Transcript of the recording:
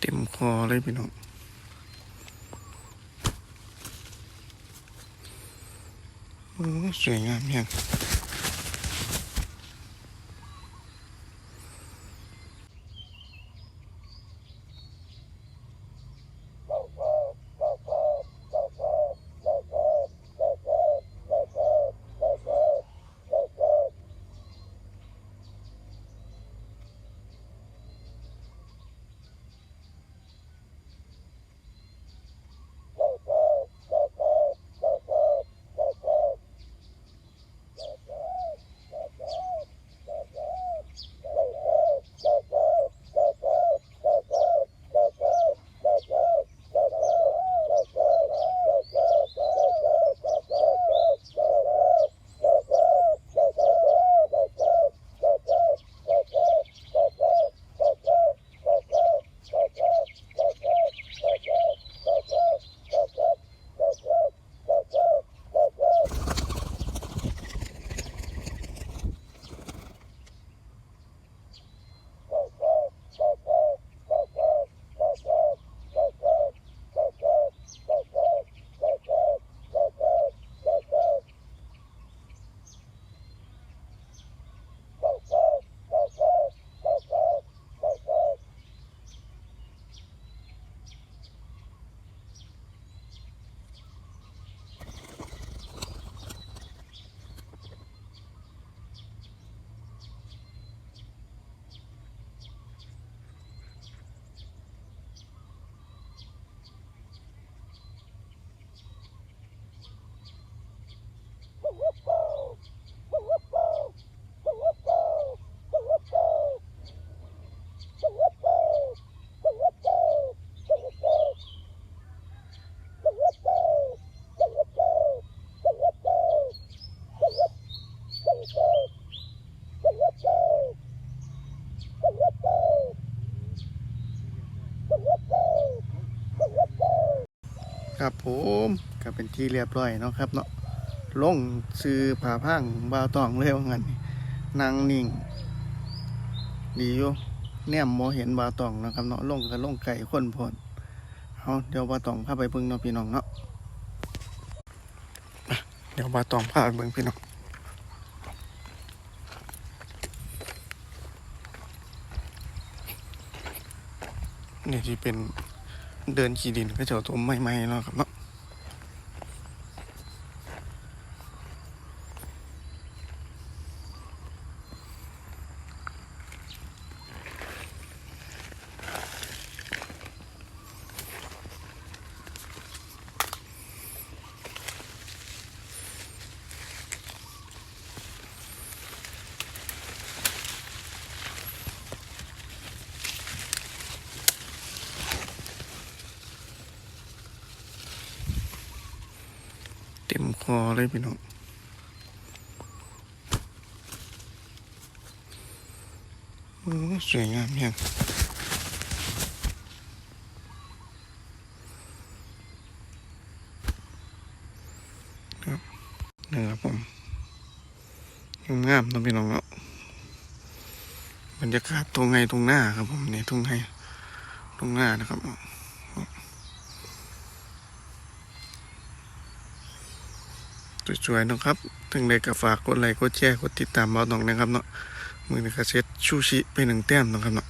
เต็มคอเลยพี่น้องสวยงามยัง ครับผมก็เป็นที่เรียบร้อยเนาะครับเนาะลงซื้อผาพังบาวตองเลยว่างั้นนางนิ่ง ดีอยู่แนมโมเห็นบาวตองนะครับเนาะลงก็ลงไก่คนพอนเอาเดี๋ยวบาวตองพาไปเบิ่งเนาะพี่น้องเนาะเดี๋ยวบาวตองพาไปเบิ่งพี่น้องนี่ที่เป็น เดินขี่ดินก็จะเอตัวใหม่ๆเนาะครับเนาะ เต็มคอเลยพี่น้องโอ้สวยงามยังครับนี่ครับผมงามต้องพี่น้องเนาะบรรยากาศตรงไงตรงหน้าครับผมเนี่ยตรงไงตรงหน้านะครับ สวยๆนะครับถึงได้ก็ฝากกดไลค์กดแชร์กดติดตามเราหน่องนะครับเนาะมือนี้ก็เซ็ตชูชิไปหนึ่งแต้มนะครับเนาะ